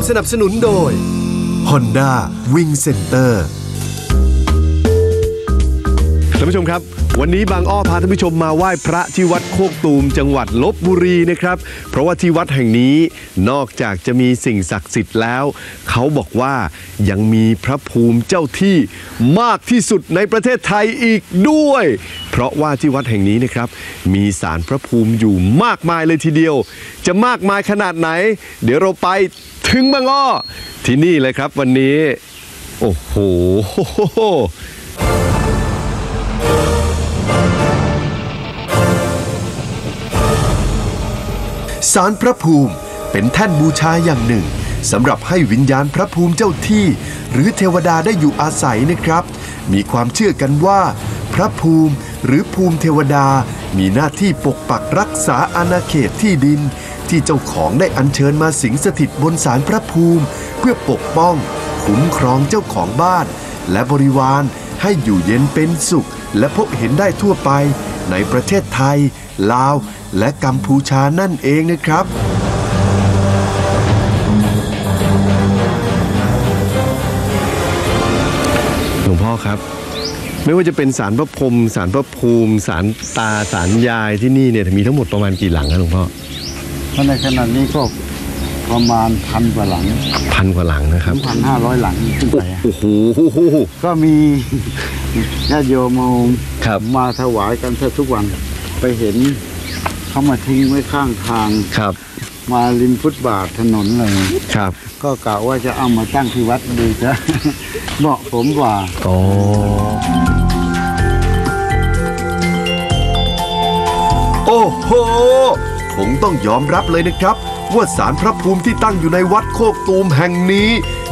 มสนับสนุนโดย Honda Wing Center ท่านผู้ชมครับ วันนี้บางอ้อพาท่านผู้ชมมาไหว้พระที่วัดโคกตูมจังหวัดลบบุรีนะครับ เพราะว่าที่วัดแห่งนี้นอกจากจะมีสิ่งศักดิ์สิทธิ์แล้ว เขาบอกว่ายังมีพระภูมิเจ้าที่มากที่สุดในประเทศไทยอีกด้วย เพราะว่าที่วัดแห่งนี้นะครับ มีสารพระภูมิอยู่มากมายเลยทีเดียว จะมากมายขนาดไหน เดี๋ยวเราไปถึงบางอ้อที่นี่เลยครับวันนี้ โอ้โห สารพระภูมิเป็นแท่นบูชาอย่างหนึ่งสำหรับให้วิญญาณพระภูมิเจ้าที่ หรือเทวดาได้อยู่อาศัยนะครับ มีความเชื่อกันว่า พระภูมิหรือภูมิเทวดา มีหน้าที่ปกปักรักษาอาณาเขตที่ดิน ที่เจ้าของได้อัญเชิญมาสิงสถิตบนสารพระภูมิ เพื่อปกป้อง คุ้มครองเจ้าของบ้าน และบริวารให้อยู่เย็นเป็นสุข และพบเห็นได้ทั่วไป ในประเทศไทย ลาว และกัมพูชานั่นเองนะครับหลวงพ่อครับ ไม่ว่าจะเป็นสารพระพรหมสารพระภูมิสารตาสารยายที่นี่เนี่ยมีทั้งหมดประมาณกี่หลังครับหลวงพ่อเพราะในขณะนี้ก็ประมาณพันกว่าหลังพันกว่าหลังนะครับพันห้าร้อยหลังขึ้นไปโอ้โหก็มีญาติโยมเอาครับมาถวายกันแทบทุกวันไปเห็น เขามาทิ้งไว้ข้างทาง ครับ มาริมฟุตบาทถนนเลย ครับ ก็กะว่าจะเอามาตั้งที่วัดดูจะ เหมาะสมกว่า โอ้โอ้โห คงต้องยอมรับเลยนะครับ ว่าสารพระภูมิที่ตั้งอยู่ในวัดโคกตูมแห่งนี้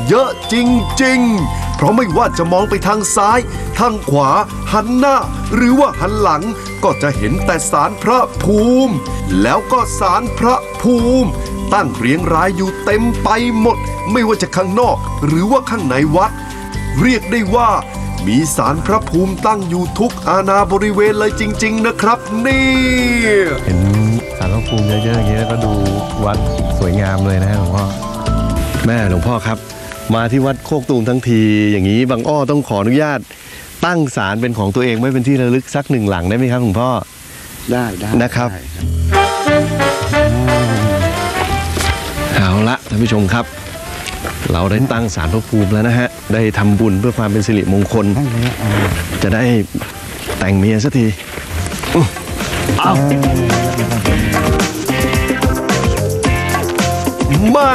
เยอะจริง ๆ เพราะไม่ว่าจะมองไปทางซ้าย ทางขวา หันหน้า หรือว่าหันหลัง ก็จะเห็นแต่สารพระภูมิ แล้วก็สารพระภูมิ ตั้งเรียงรายอยู่เต็มไปหมด ไม่ว่าจะข้างนอก หรือว่าข้างในวัด เรียกได้ว่ามีสารพระภูมิตั้งอยู่ทุกอาณาบริเวณเลยจริง ๆ นะครับ นี่ เห็นสารพระภูมิเยอะๆอย่างนี้แล้วก็ดูวัดสวยงามเลยนะฮะหลวงพ่อแม่หลวงพ่อครับ มาที่วัดโคกตูมทั้งที อย่างนี้บางอ้อต้องขออนุญาต ตั้งศาลเป็นของตัวเองไว้เป็นที่ระลึกสักหนึ่งหลังได้ไหมครับหลวงพ่อได้ได้นะครับได้เอาละท่านผู้ชมครับ เราได้ตั้งศาลพระภูมิแล้วนะฮะ ได้ทำบุญเพื่อความเป็นสิริมงคลทั้งนี้เอาจะได้แต่งเมียสักทีอื้อเอามา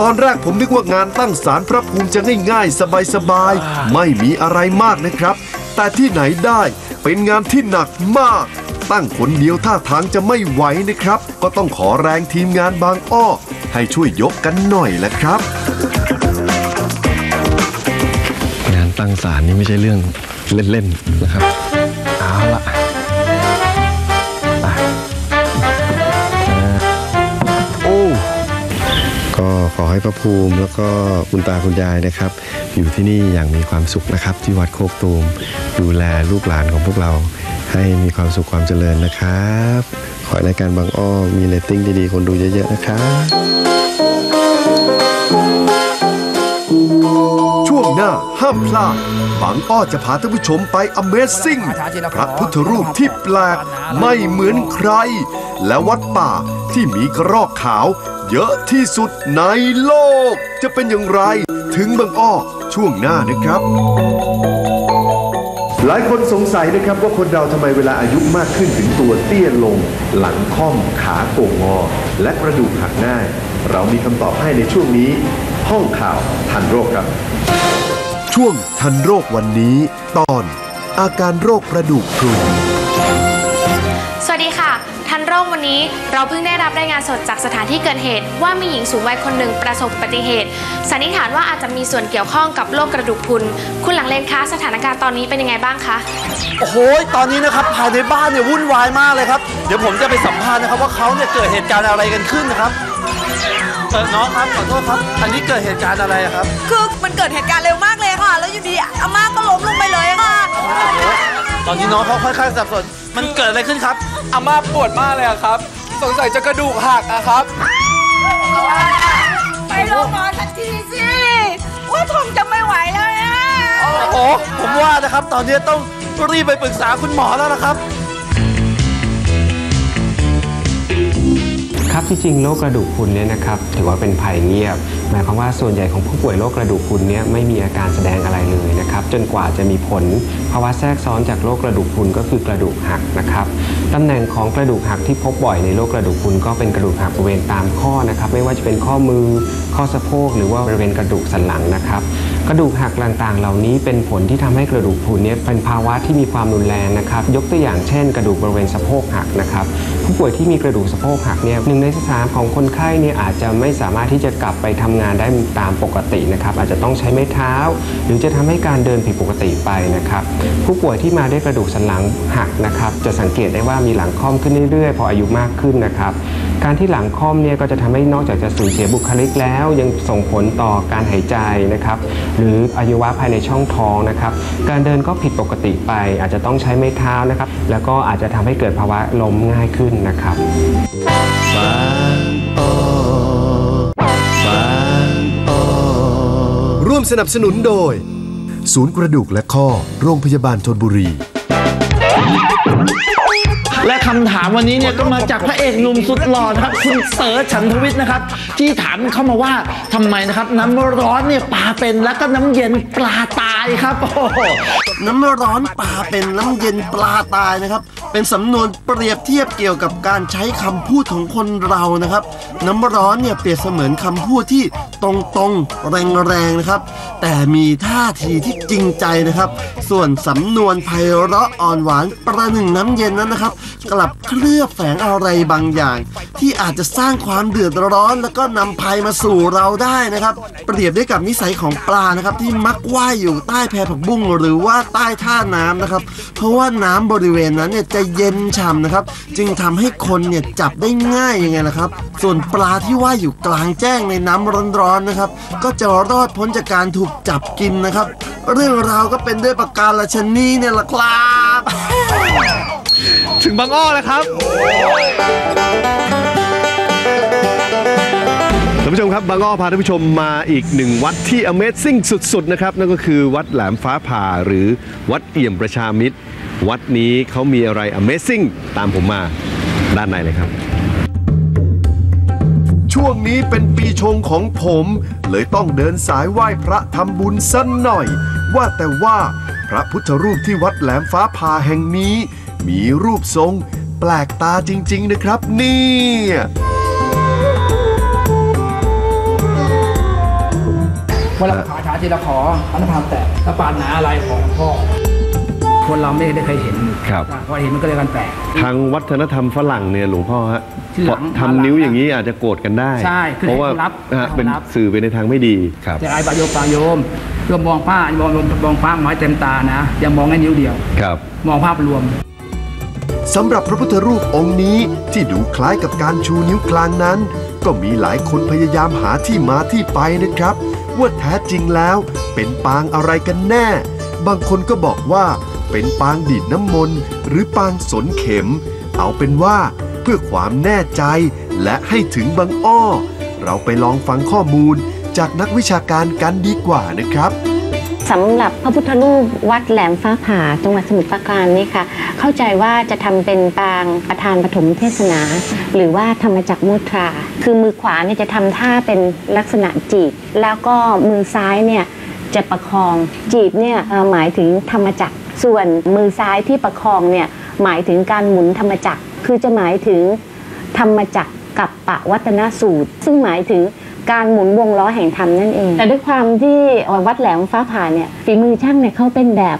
ตอนแรกผมนึกว่างานตั้งศาลพระภูมิจะง่ายๆ สบายๆ ไม่มีอะไรมากนะครับ แต่ที่ไหนได้เป็นงานที่หนักมาก ตั้งคนเดียวท่าทางจะไม่ไหวนะครับ ก็ต้องขอแรงทีมงานบางอ้อ ให้ช่วยยกกันหน่อยแหละครับ งานตั้งศาลนี่ไม่ใช่เรื่องเล่นๆนะครับเอาละ ขอให้พระภูมิ แล้วก็คุณตาคุณยายนะครับ อยู่ที่นี่อย่างมีความสุขนะครับ ที่วัดโคกตูม ดูแลลูกหลานของพวกเรา ให้มีความสุขความเจริญนะครับ ขอให้รายการบางอ้อมีเรตติ้งดีๆ คนดูเยอะๆนะครับช่วงหน้าห้ามพลาดบางอ้อจะพาท่านผู้ชมไป Amazing พระพุทธรูปที่แปลกไม่เหมือนใคร และวัดป่าที่มีกระรอกขาว เยอะที่สุดในโลก จะเป็นอย่างไร ถึงบางอ้อช่วงหน้านะครับ หลายคนสงสัยนะครับว่าคนเราทำไมเวลาอายุมากขึ้นถึงตัวเตี้ยลง หลังค่อมขาโก่งงอ และกระดูกหักง่าย เรามีคำตอบให้ในช่วงนี้ ห้องข่าวทันโรคครับ ช่วงทันโรควันนี้ ตอน อาการโรคกระดูกพรุน นโรควันนี้เราเพิ่งได้รับรายงานสดจากสถานที่เกิดเหตุ ว่ามีหญิงสูงวัยคนหนึ่งประสบอุบัติเหตุ สันนิษฐานว่าอาจจะมีส่วนเกี่ยวข้องกับโรคกระดูกพรุน คุณหลังเลนคะสถานการณ์ตอนนี้เป็นยังไงบ้างคะ โอ้โห ตอนนี้นะครับภายในบ้านเนี่ยวุ่นวายมากเลยครับ เดี๋ยวผมจะไปสัมภาษณ์นะครับว่าเขาเนี่ยเกิดเหตุการณ์อะไรกันขึ้นนะครับเออน้องครับขอโทษครับ อันนี้เกิดเหตุการณ์อะไรอะครับ คือมันเกิดเหตุการณ์เร็วมากเลยค่ะ แล้วอยู่ดีอาม่าก็ล้มลงไปเลยค่ะ ตอนนี้น้องเขาค่อนข้างสับสน มันเกิดอะไรขึ้นครับอาม่าปวดมากเลยอะครับ สงสัยจะกระดูกหักอะครับ ไปลงนอนสักทีสิว่าทนจะไม่ไหวแล้วนะโอ้ผมว่านะครับ ตอนนี้ต้องรีบไปปรึกษาคุณหมอแล้วนะครับ ครับที่จริงโรคกระดูกพรุนเนี่ยนะครับ ถือว่าเป็นภัยเงียบ หมายความว่าส่วนใหญ่ของผู้ป่วยโรคกระดูกพรุนเนี่ยไม่มีอาการแสดงอะไรเลยนะครับ จนกว่าจะมีผลภาวะแทรกซ้อนจากโรคกระดูกพรุนก็คือกระดูกหักนะครับตำแหน่งของกระดูกหักที่พบบ่อยในโรคกระดูกพรุนก็เป็นกระดูกหักบริเวณตามข้อนะครับ ไม่ว่าจะเป็นข้อมือข้อสะโพกหรือว่าบริเวณกระดูกสันหลังนะครับ กระดูกหักต่างๆ เหล่านี้เป็นผลที่ทำให้กระดูกพรุนนี่ยเป็นภาวะที่มีความรุนแรงนะครับ ยกตัวอย่างเช่น กระดูกบริเวณสะโพกหักนะครับผู้ป่วยที่มีกระดูกสะโพกหักเนี่ยหนึ่งในสามของคนไข้เนี่ยอาจจะไม่สามารถที่จะกลับไปทำงานได้ตามปกตินะครับอาจจะต้องใช้ไม้เท้า หรือจะทำให้การเดินผิดปกติไปนะครับผู้ป่วยที่มาด้วยกระดูกสันหลังหักนะครับจะสังเกตได้ว่ามีหลังค่อมขึ้นเรื่อยๆ พออายุมากขึ้นนะครับการที่หลังค่อมเนี่ยก็จะทำให้นอกจากจะสูญเสียบุคลิกแล้ว ยังส่งผลต่อการหายใจนะครับหรืออวัยวะภายในช่องท้องนะครับ การเดินก็ผิดปกติไป อาจจะต้องใช้ไม้เท้านะครับ แล้วก็อาจจะทำให้เกิดภาวะล้มง่ายขึ้นนะครับร่วมสนับสนุนโดย ศูนย์กระดูกและข้อ โรงพยาบาลทนบุรี และคำถามวันนี้เนี่ยก็มาจากพระเอกหนุ่มสุดหล่อนะครับ คุณเสอฉันทวิทย์นะครับ ที่ถามเข้ามาว่าทำไมนะครับ น้ำร้อนเนี่ยปลาเป็นแล้วก็น้ำเย็นปลาตายครับโอ้โหน้ำร้อนปลาเป็นน้ำเย็นปลาตายนะครับ เป็นสำนวนเปรียบเทียบเกี่ยวกับการใช้คำพูดของคนเรานะครับ น้ำร้อนเนี่ยเปรียบเสมือนคำพูดที่ตรงๆแรงๆนะครับ แต่มีท่าทีที่จริงใจนะครับ ส่วนสำนวนไพเราะอ่อนหวานประหนึ่งน้ำเย็นนั้นนะครับกลับเคลือบแฝงอะไรบางอย่าง ที่อาจจะสร้างความเดือดร้อน แล้วก็นำภัยมาสู่เราได้นะครับ เปรียบได้กับนิสัยของปลานะครับ ที่มักว่ายอยู่ใต้แพผักบุ้งหรือว่าใต้ท่าน้ำนะครับ เพราะว่าน้ำบริเวณนั้นเนี่ยจะเย็นฉ่ำนะครับ จึงทำให้คนเนี่ยจับได้ง่ายยังไงล่ะครับ ส่วนปลาที่ว่ายอยู่กลางแจ้งในน้ำร้อนๆนะครับ ก็จะรอดพ้นจากการถูกจับกินนะครับ เรื่องราวก็เป็นด้วยประการละชนีเนี่ยละครับ ถึงบางอ้อแล้วครับท่านผู้ชมครับบางอ้อพาท่านผู้ชมมาอีกหนึ่งวัดที่ Amazing สุด ๆ นะครับ นั่นก็คือวัดแหลมฟ้าผ่าหรือวัดเอี่ยมประชามิตร วัดนี้เขามีอะไร Amazing ตามผมมาด้านในเลยครับ ช่วงนี้เป็นปีชงของผม เลยต้องเดินสายไหว้พระทำบุญสักหน่อย ว่าแต่ว่าพระพุทธรูปที่วัดแหลมฟ้าผ่าแห่งนี้ มีรูปทรง แปลกตาจริง ๆ นะครับ เนี่ยเวลาขอชาทีละขออันธพาลแตกถ้าปานหนาอะไรของพ่อคนเราไม่ได้เคยเห็นครับพอเห็นมันก็เลยกันแปลกทางวัฒนธรรมฝรั่งเนี่ยหลวงพ่อฮะที่หลังทำนิ้วอย่างนี้อาจจะโกรธกันได้ใช่คือเพราะว่าให้เขารับฮะให้เขาเป็นรับสื่อไปในทางไม่ดีครับจะไอ้ปะโยมปะโยมโยมมองผ้ามองลมมองผ้าไม้เต็มตานะยังมองแค่นิ้วเดียวครับ มองภาพรวม สำหรับพระพุทธรูปองค์นี้ที่ดูคล้ายกับการชูนิ้วกลางนั้น ก็มีหลายคนพยายามหาที่มาที่ไปนะครับ ว่าแท้จริงแล้วเป็นปางอะไรกันแน่ บางคนก็บอกว่าเป็นปางดีดน้ำมนต์หรือปางสนเข็ม เอาเป็นว่าเพื่อความแน่ใจและให้ถึงบางอ้อ เราไปลองฟังข้อมูลจากนักวิชาการกันดีกว่านะครับ สำหรับพระพุทธรูปวัดแหลมฟ้าผ่าจังหวัดสมุทรปราการนี่ค่ะ เข้าใจว่าจะทำเป็นปางประธานปฐมเทศนา หรือว่าธรรมจักมุทรา คือมือขวาเนี่ยจะทำท่าเป็นลักษณะจีบแล้วก็มือซ้ายเนี่ยจะประคองจีบเนี่ยหมายถึงธรรมจักส่วนมือซ้ายที่ประคองเนี่ยหมายถึงการหมุนธรรมจักคือจะหมายถึงธรรมจักกับปะวัตนสูตร ซึ่งหมายถึง การหมุนวงล้อแห่งธรรมนั่นเอง แต่ด้วยความที่วัดแหลมฟ้าผ่าเนี่ยฝีมือช่างเนี่ยเขาเป็นแบบ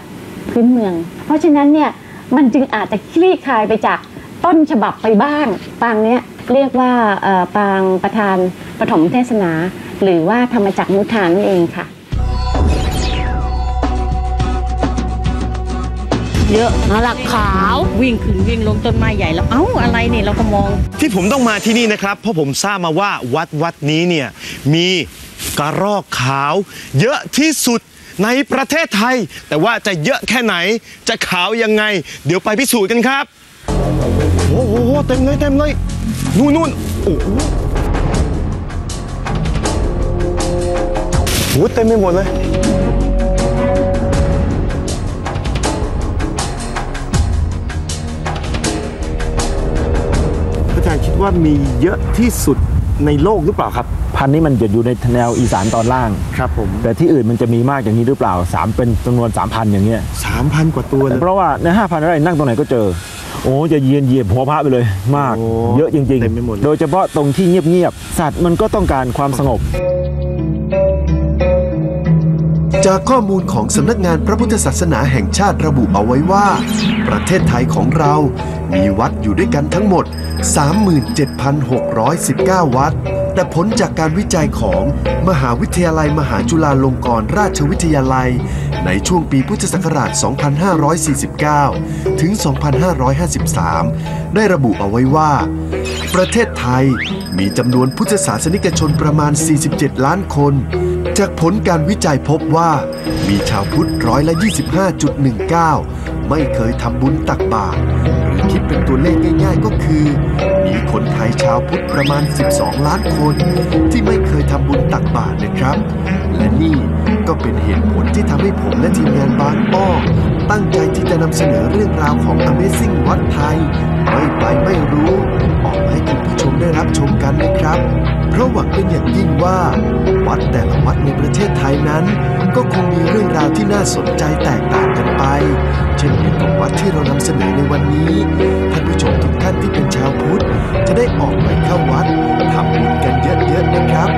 พื้นเมือง เพราะฉะนั้นเนี่ยมันจึงอาจจะคลี่คลายไปจากต้นฉบับไปบ้างปางเนี้ยเรียกว่าปางประธานปฐมเทศนา หรือว่าธรรมจักรมุทานั่นเองค่ะ เยอะนะหลักขาววิ่งขึ้นวิ่งลงต้นไม้ใหญ่แล้วเอ้าอะไรเนี่ยเราก็มอง ที่ผมต้องมาที่นี่นะครับเพราะผมทราบมาว่าวัดวัดนี้เนี่ยมีกระรอกขาว เยอะที่สุดในประเทศไทย แต่ว่าจะเยอะแค่ไหนจะขาวยังไง เดี๋ยวไปพิสูจน์กันครับโอ้โหเต็มเลยเต็มเลยนู่นนู่นโอ้โหเต็มไปหมดเลย ว่ามีเยอะที่สุดในโลกหรือเปล่าครับ พันธุ์นี้มันจะอยู่ในแนวอีสานตอนล่างครับผมแต่ที่อื่นมันจะมีมากอย่างนี้หรือเปล่าสามเป็นจำนวน 3,000 อย่างเงี้ยสามพันกว่าตัวเลยเพราะว่าใน5,000ไร่นั่งตรงไหนก็เจอ โอ้จะเยียนเหยียบหัวพระไปเลยมาก เยอะจริงๆ โดยเฉพาะตรงที่เงียบๆสัตว์มันก็ต้องการความสงบ จากข้อมูลของสำนักงานพระพุทธศาสนาแห่งชาติระบุเอาไว้ว่า ประเทศไทยของเรา มีวัดอยู่ด้วยกันทั้งหมด 37,619 วัด แต่ผลจากการวิจัยของมหาวิทยาลัยมหาจุฬาลงกรณราชวิทยาลัย ในช่วงปีพุทธศักราช 2549 ถึง 2553 ได้ระบุเอาไว้ว่า ประเทศไทยมีจำนวนพุทธศาสนิกชนประมาณ 47 ล้านคน จากผลการวิจัยพบว่า มีชาวพุทธร้อยละ 25.19 ไม่เคยทำบุญตักบาตรหรือคิดเป็นตัวเลขง่ายๆก็คือ มีคนไทยชาวพุทธประมาณ 12 ล้านคน ที่ไม่เคยทำบุญตักบาตรนะครับ และนี่ก็เป็นเหตุผลที่ทำให้ผมและทีมงานบางอ้อตั้งใจที่จะนำเสนอเรื่องราวของ Amazing วัดไทย ไม่ไปไม่รู้ เพราะหวังเป็นอย่างยิ่งว่า วัดแต่ละวัดในประเทศไทยนั้น ก็คงมีเรื่องราวที่น่าสนใจแตกต่างกันไป เช่นเดียวกับวัดที่เรานำเสนอในวันนี้ ท่านผู้ชมทุกท่านที่เป็นชาวพุทธ จะได้ออกไปเข้าวัดทำบุญกันเยอะๆนะครับ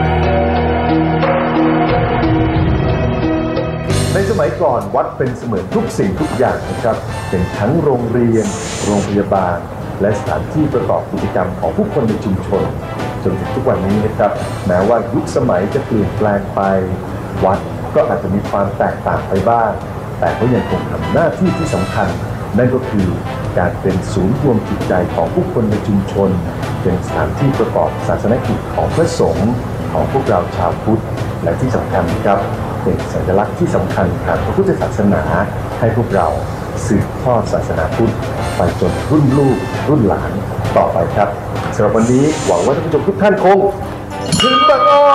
ในสมัยก่อนวัดเป็นเสมือนทุกสิ่งทุกอย่างนะครับ เป็นทั้งโรงเรียน โรงพยาบาล และสถานที่ประกอบกิจกรรมของผู้คนในชุมชน จนถึงทุกวันนี้นะครับแม้ว่ายุคสมัยจะเปลี่ยนแปลงไปวัดก็อาจจะมีความแตกต่างไปบ้าง แต่ก็ยังคงทำหน้าที่ที่สำคัญ นั่นก็คือการเป็นศูนย์รวมจิตใจของผู้คนในชุมชน เป็นสถานที่ประกอบศาสนกิจของพระสงฆ์ของพวกเราชาวพุทธ และที่สำคัญครับเป็นสัญลักษณ์ที่สำคัญทางพระพุทธศาสนา ให้พวกเราสืบทอดศาสนาพุทธไปจนรุ่นลูกรุ่นหลาน ต่อไปครับสำหรับวันนี้หวังว่าท่านผู้ชมทุกท่านคงถึงบางอ้อ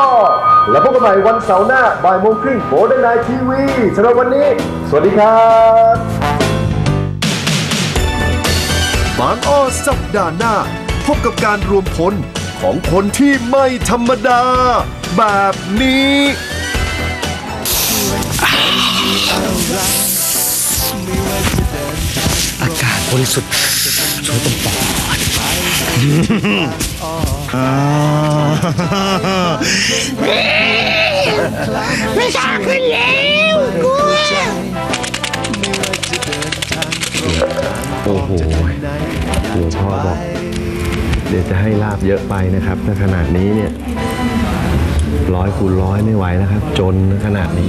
แล้วพบกันใหม่วันเสาร์หน้าบ่ายโมงครึ่งโบเดนไนทีวีสำหรับวันนี้ สวัสดีครับบางอ้อสัปดาห์หน้า พบกับการรวมพลของคนที่ไม่ธรรมดา แบบนี้อากาศ บริสุทธิ์ช่วยต้มปอดอ่าไม่กล้าขึ้นแล้วกลัวโอ้โหหลวงพ่อบอก เดี๋ยวจะให้ลาบเยอะไปนะครับถ้าขนาดนี้เนี่ยร้อยคูณร้อยไม่ไหวนะครับ จนขนาดนี้